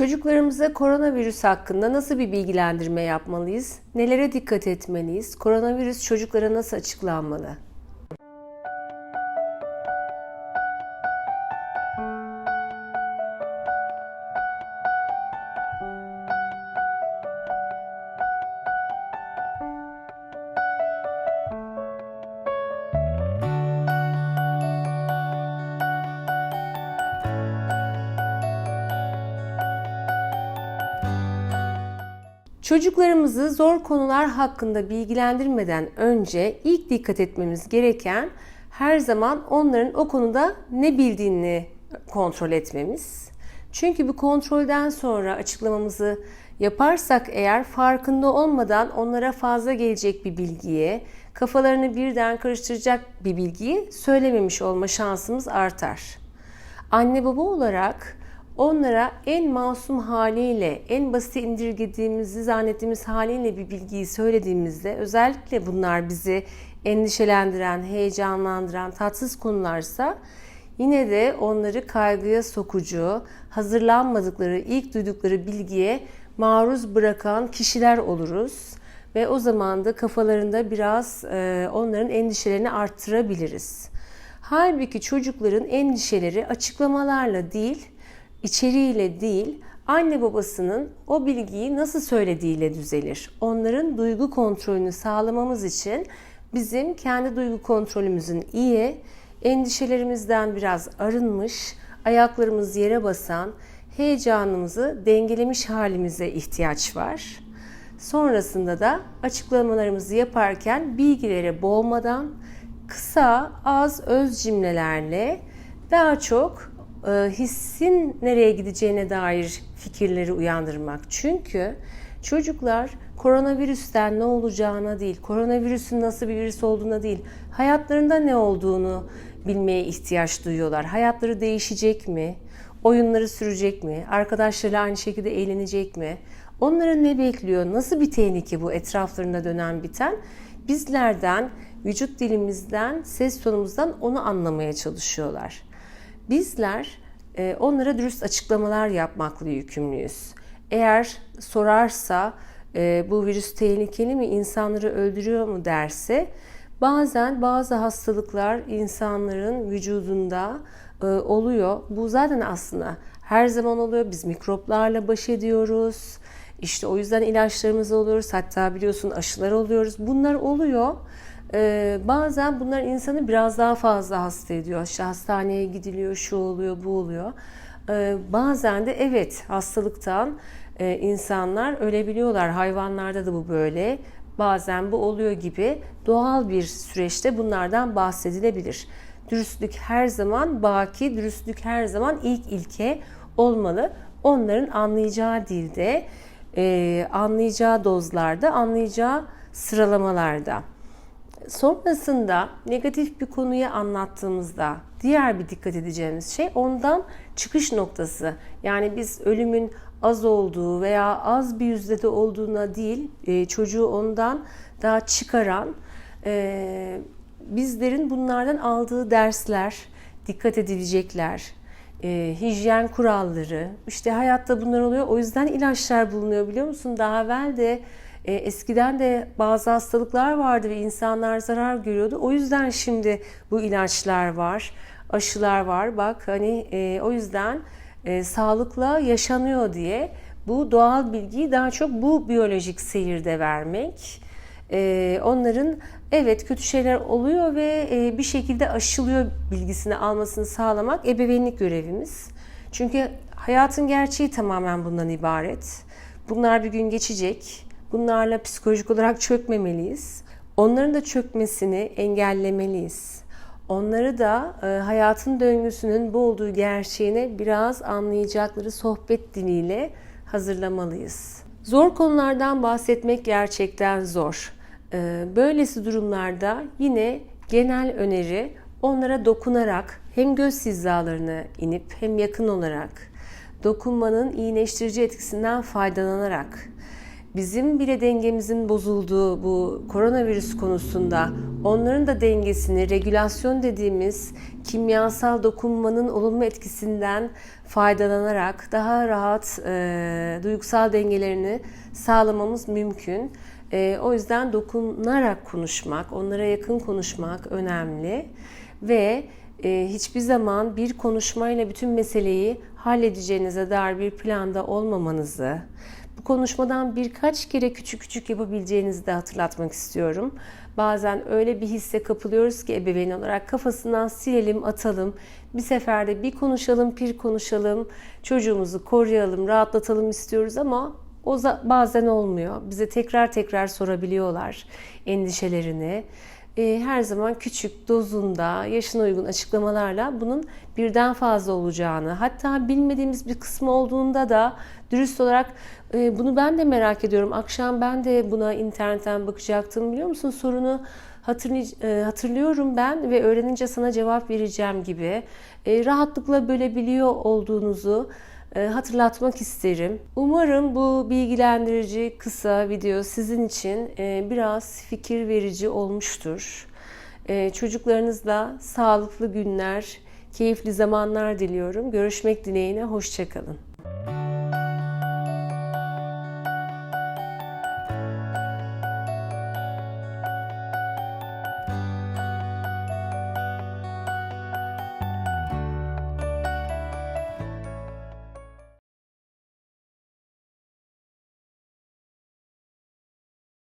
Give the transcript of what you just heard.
Çocuklarımıza koronavirüs hakkında nasıl bir bilgilendirme yapmalıyız? Nelere dikkat etmeliyiz? Koronavirüs çocuklara nasıl açıklanmalı? Çocuklarımızı zor konular hakkında bilgilendirmeden önce ilk dikkat etmemiz gereken her zaman onların o konuda ne bildiğini kontrol etmemiz. Çünkü bu kontrolden sonra açıklamamızı yaparsak eğer farkında olmadan onlara fazla gelecek bir bilgiye, kafalarını birden karıştıracak bir bilgiyi söylememiş olma şansımız artar. Anne baba olarak onlara en masum haliyle, en basit indirgediğimizi zannettiğimiz haliyle bir bilgiyi söylediğimizde özellikle bunlar bizi endişelendiren, heyecanlandıran, tatsız konularsa yine de onları kaygıya sokucu, hazırlanmadıkları, ilk duydukları bilgiye maruz bırakan kişiler oluruz ve o zaman da kafalarında biraz e, onların endişelerini arttırabiliriz. Halbuki çocukların endişeleri açıklamalarla değil, içeriğiyle değil, anne babasının o bilgiyi nasıl söylediğiyle düzelir. Onların duygu kontrolünü sağlamamız için bizim kendi duygu kontrolümüzün iyi, endişelerimizden biraz arınmış, ayaklarımız yere basan, heyecanımızı dengelemiş halimize ihtiyaç var. Sonrasında da açıklamalarımızı yaparken bilgilere boğmadan, kısa, az öz cümlelerle daha çok e, hissin nereye gideceğine dair fikirleri uyandırmak. Çünkü çocuklar koronavirüsten ne olacağına değil, koronavirüsün nasıl bir virüs olduğuna değil, hayatlarında ne olduğunu bilmeye ihtiyaç duyuyorlar. Hayatları değişecek mi? Oyunları sürecek mi? Arkadaşlarıyla aynı şekilde eğlenecek mi? Onları ne bekliyor? Nasıl bir tehlike bu etraflarında dönen biten? Bizlerden, vücut dilimizden, ses tonumuzdan onu anlamaya çalışıyorlar. Bizler e, onlara dürüst açıklamalar yapmakla yükümlüyüz. Eğer sorarsa e, bu virüs tehlikeli mi, insanları öldürüyor mu derse bazen bazı hastalıklar insanların vücudunda e, oluyor. Bu zaten aslında her zaman oluyor. Biz mikroplarla baş ediyoruz. İşte o yüzden ilaçlarımız alıyoruz. Hatta biliyorsun aşılar oluyoruz. Bunlar oluyor. Ee, bazen bunlar insanı biraz daha fazla hasta ediyor. İşte hastaneye gidiliyor, şu oluyor, bu oluyor. Ee, bazen de evet hastalıktan e, insanlar ölebiliyorlar. Hayvanlarda da bu böyle. Bazen bu oluyor gibi doğal bir süreçte bunlardan bahsedilebilir. Dürüstlük her zaman baki, dürüstlük her zaman ilk ilke olmalı. Onların anlayacağı dilde, e, anlayacağı dozlarda, anlayacağı sıralamalarda. Sonrasında negatif bir konuyu anlattığımızda diğer bir dikkat edeceğimiz şey ondan çıkış noktası. Yani biz ölümün az olduğu veya az bir yüzdede olduğuna değil e, çocuğu ondan daha çıkaran e, bizlerin bunlardan aldığı dersler, dikkat edilecekler, e, hijyen kuralları, işte hayatta bunlar oluyor. O yüzden ilaçlar bulunuyor biliyor musun? Daha evvel de e, eskiden de bazı hastalıklar vardı ve insanlar zarar görüyordu. O yüzden şimdi bu ilaçlar var, aşılar var. Bak hani e, o yüzden e, sağlıkla yaşanıyor diye bu doğal bilgiyi daha çok bu biyolojik seyirde vermek. E, onların evet kötü şeyler oluyor ve e, bir şekilde aşılıyor bilgisini almasını sağlamak ebeveynlik görevimiz. Çünkü hayatın gerçeği tamamen bundan ibaret. Bunlar bir gün geçecek Bunlarla psikolojik olarak çökmemeliyiz. Onların da çökmesini engellemeliyiz. Onları da e, hayatın döngüsünün bu olduğu gerçeğine biraz anlayacakları sohbet diliyle hazırlamalıyız. Zor konulardan bahsetmek gerçekten zor. E, böylesi durumlarda yine genel öneri onlara dokunarak hem göz hizalarına inip hem yakın olarak dokunmanın iyileştirici etkisinden faydalanarak bizim bile dengemizin bozulduğu bu koronavirüs konusunda onların da dengesini regülasyon dediğimiz kimyasal dokunmanın olumlu etkisinden faydalanarak daha rahat e, duygusal dengelerini sağlamamız mümkün. E, o yüzden dokunarak konuşmak, onlara yakın konuşmak önemli ve e, hiçbir zaman bir konuşmayla bütün meseleyi halledeceğinize dair bir planda olmamanızı, bu konuşmadan birkaç kere küçük küçük yapabileceğinizi de hatırlatmak istiyorum. Bazen öyle bir hisse kapılıyoruz ki ebeveyn olarak kafasından silelim, atalım. Bir seferde bir konuşalım, bir konuşalım, çocuğumuzu koruyalım, rahatlatalım istiyoruz ama o bazen olmuyor. Bize tekrar tekrar sorabiliyorlar endişelerini. E, her zaman küçük dozunda, yaşına uygun açıklamalarla bunun birden fazla olacağını, hatta bilmediğimiz bir kısmı olduğunda da dürüst olarak e, bunu ben de merak ediyorum. Akşam ben de buna internetten bakacaktım biliyor musun? Sorunu e, hatırlıyorum ben ve öğrenince sana cevap vereceğim gibi rahatlıkla bölebiliyor olduğunuzu hatırlatmak isterim. Umarım bu bilgilendirici kısa video sizin için biraz fikir verici olmuştur. Çocuklarınızla sağlıklı günler, keyifli zamanlar diliyorum. Görüşmek dileğiyle, hoşçakalın.